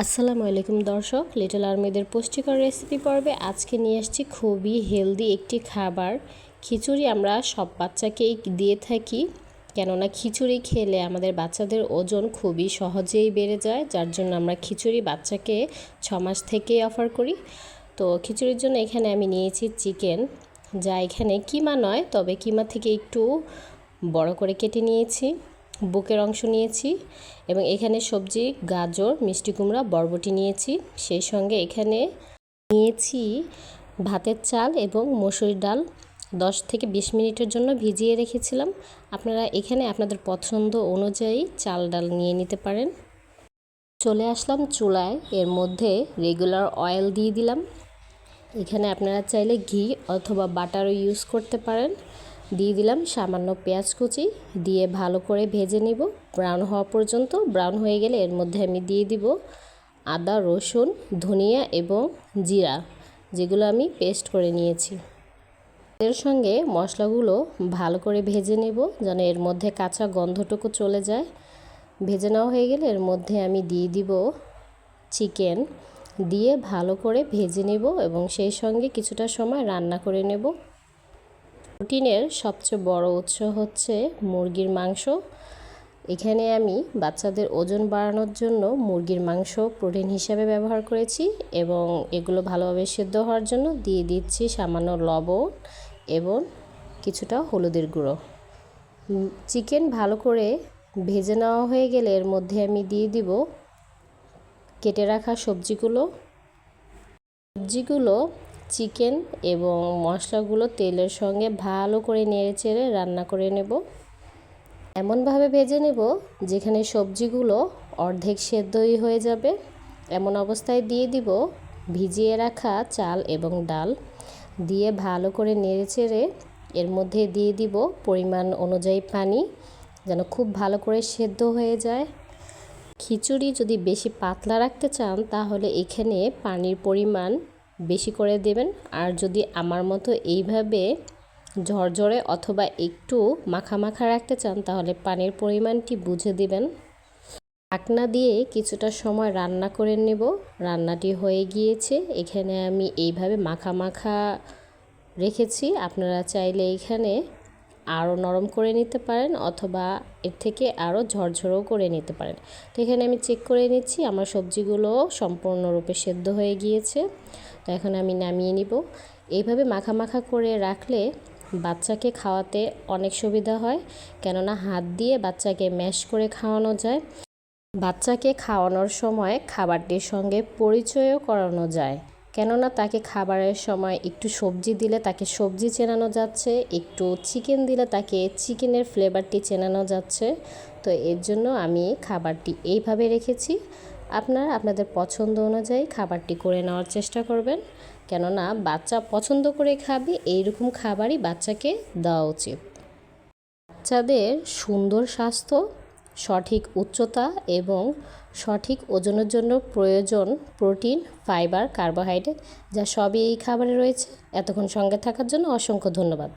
আসসালামু আলাইকুম দর্শক লিটল আর্মিদের পুষ্টিকর রেসিপি পর্বে আজকে নিয়ে আসছি খুবই হেলদি একটি খাবার। খিচুড়ি আমরা সব বাচ্চাকেই দিয়ে থাকি, কেননা খিচুড়ি খেলে আমাদের বাচ্চাদের ওজন খুবই সহজেই বেড়ে যায়, যার জন্য আমরা খিচুড়ি বাচ্চাকে ছ মাস থেকেই অফার করি। তো খিচুড়ির জন্য এখানে আমি নিয়েছি চিকেন যা এখানে কিমা নয়, তবে কিমা থেকে একটু বড় করে কেটে নিয়েছি। বুকের অংশ নিয়েছি এবং এখানে সবজি, গাজর, মিষ্টি কুমড়া, বরবটি নিয়েছি। সেই সঙ্গে এখানে নিয়েছি ভাতের চাল এবং মসুর ডাল। দশ থেকে বিশ মিনিটের জন্য ভিজিয়ে রেখেছিলাম। আপনারা এখানে আপনাদের পছন্দ অনুযায়ী চাল ডাল নিয়ে নিতে পারেন। চলে আসলাম চুলায়। এর মধ্যে রেগুলার অয়েল দিয়ে দিলাম। এখানে আপনারা চাইলে ঘি অথবা বাটারও ইউজ করতে পারেন। দিয়ে দিলাম সামান্য পেঁয়াজ কুচি। দিয়ে ভালো করে ভেজে নিব। ব্রাউন হওয়া পর্যন্ত, ব্রাউন হয়ে গেলে এর মধ্যে আমি দিয়ে দিব আদা, রসুন, ধনিয়া এবং জিরা, যেগুলো আমি পেস্ট করে নিয়েছি। এর সঙ্গে মশলাগুলো ভালো করে ভেজে নেব যেন এর মধ্যে কাঁচা গন্ধটুকু চলে যায়। ভেজে নেওয়া হয়ে গেলে এর মধ্যে আমি দিয়ে দিব চিকেন। দিয়ে ভালো করে ভেজে নেব এবং সেই সঙ্গে কিছুটা সময় রান্না করে নেব। প্রোটিনের সবচেয়ে বড় উৎস হচ্ছে মুরগির মাংস। এখানে আমি বাচ্চাদের ওজন বাড়ানোর জন্য মুরগির মাংস প্রোটিন হিসাবে ব্যবহার করেছি এবং এগুলো ভালোভাবে সেদ্ধ হওয়ার জন্য দিয়ে দিচ্ছি সামান্য লবণ এবং কিছুটা হলুদের গুঁড়ো। চিকেন ভালো করে ভেজে নেওয়া হয়ে গেলে এর মধ্যে আমি দিয়ে দিব কেটে রাখা সবজিগুলো। সবজিগুলো চিকেন এবং মশলাগুলো তেলের সঙ্গে ভালো করে নেড়ে চেড়ে রান্না করে নেব। এমনভাবে ভেজে নেব যেখানে সবজিগুলো অর্ধেক সেদ্ধই হয়ে যাবে। এমন অবস্থায় দিয়ে দিব ভিজিয়ে রাখা চাল এবং ডাল। দিয়ে ভালো করে নেড়ে চেড়ে এর মধ্যে দিয়ে দিব পরিমাণ অনুযায়ী পানি যেন খুব ভালো করে সেদ্ধ হয়ে যায়। খিচুড়ি যদি বেশি পাতলা রাখতে চান তাহলে এখানে পানির পরিমাণ বেশি করে দেবেন। আর যদি আমার মতো এইভাবে ঝরঝরে অথবা একটু মাখা মাখা রাখতে চান, তাহলে পানির পরিমাণটি বুঝে দিবেন। ঢাকনা দিয়ে কিছুটা সময় রান্না করে নেব। রান্নাটি হয়ে গিয়েছে। এখানে আমি এইভাবে মাখা মাখা রেখেছি। আপনারা চাইলে এখানে আরও নরম করে নিতে পারেন অথবা এর থেকে আরও ঝরঝরও করে নিতে পারেন। তো এখানে আমি চেক করে নিচ্ছি, আমার সবজিগুলো সম্পূর্ণরূপে সেদ্ধ হয়ে গিয়েছে। তো এখন আমি নামিয়ে নিব। এইভাবে মাখা মাখা করে রাখলে বাচ্চাকে খাওয়াতে অনেক সুবিধা হয়, কেননা হাত দিয়ে বাচ্চাকে ম্যাশ করে খাওয়ানো যায়। বাচ্চাকে খাওয়ানোর সময় খাবারটির সঙ্গে পরিচয়ও করানো যায়। কেননা তাকে খাবারের সময় একটু সবজি দিলে তাকে সবজি চেনানো যাচ্ছে, একটু চিকেন দিলে তাকে চিকেনের ফ্লেভারটি চেনানো যাচ্ছে। তো এর জন্য আমি খাবারটি এইভাবে রেখেছি। আপনারা আপনাদের পছন্দ অনুযায়ী খাবারটি করে নেওয়ার চেষ্টা করবেন। কেননা বাচ্চা পছন্দ করে খাবে, এইরকম খাবারই বাচ্চাকে দেওয়া উচিত। বাচ্চাদের সুন্দর স্বাস্থ্য, সঠিক উচ্চতা এবং সঠিক ওজনের জন্য প্রয়োজন প্রোটিন, ফাইবার, কার্বোহাইড্রেট, যা সবই এই খাবারে রয়েছে। এতক্ষণ সঙ্গে থাকার জন্য অসংখ্য ধন্যবাদ।